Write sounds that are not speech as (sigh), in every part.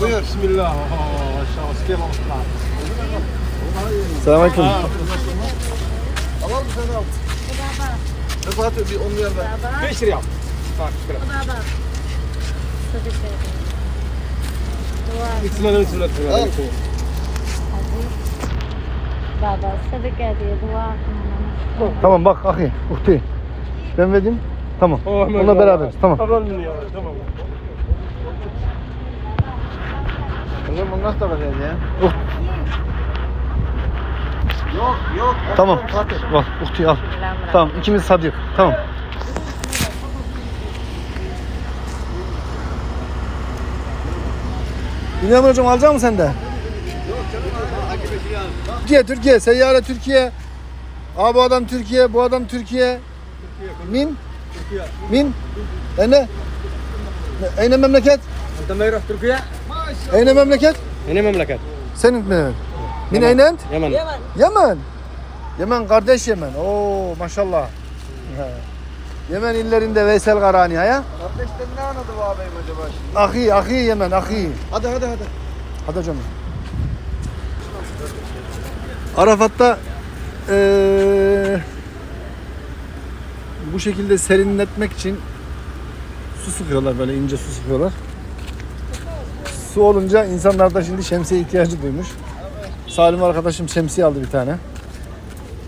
Buyur. Bismillah. Selamünaleyküm. Al al bir tane al. Ne Fatih bir onu ver ben. 5 lira. Bak şuraya. İçine de. Al. Baba sıdık ediyor. Dua. Tamam bak ahi. Uhti. Ben verdim. Tamam. Onunla ya. beraberiz. Tamam. Tamam Kızım bunu nasıl takacağız ya? Oh. Yok yok. Tamam. Bak uhtuyu al. Tamam ikimiz sadık. Tamam. İlhan hocam alacak mısın sen de? Yok canım Türkiye Türkiye seyyare Türkiye. Aa bu adam Türkiye bu adam Türkiye. Min? Min? Ene? Ene memleket? Antamayra Türkiye. Eyne memleket? Eyne memleket. Senin mi? Min Eynen? Yemen. Yemen. Yemen kardeş Yemen. Oo maşallah. (laughs) Yemen illerinde Veysel Karaniya ya. Kardeşten ne anladı bu ağabeyim acaba şimdi? Ahi, ahi Yemen, ahi. Hadi hadi hadi. Hadi canım. Arafat'ta ee, bu şekilde serinletmek için su sıkıyorlar böyle ince su sıkıyorlar. Su olunca insanlar da şimdi şemsiye ihtiyacı duymuş. Salim arkadaşım şemsiye aldı bir tane.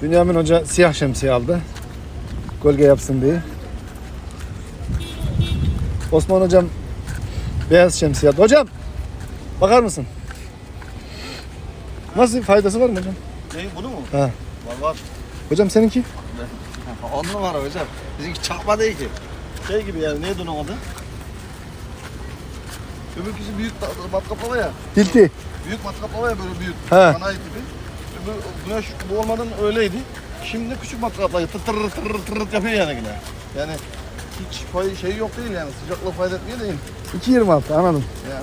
Bünyamin Hoca siyah şemsiye aldı. Gölge yapsın diye. Osman Hocam beyaz şemsiye aldı. Hocam Bakar mısın? Nasıl faydası var mı hocam? Ne bunu mu? He. Var var. Hocam seninki? On numara hocam. Bizimki çakma değil ki. Şey gibi yani neydi onun adı? Öbürküsü büyük ta- matkaplama ya. Hilti. Büyük matkaplama ya böyle büyük. He. Sanayi gibi. Öbür, güneş bu olmadan öyleydi. Şimdi küçük matkaplayı tır tır tır tır yapıyor yani yine. Yani hiç fay, şey yok değil yani sıcaklığı fayda etmiyor değil. 2.26 anladım. Ya.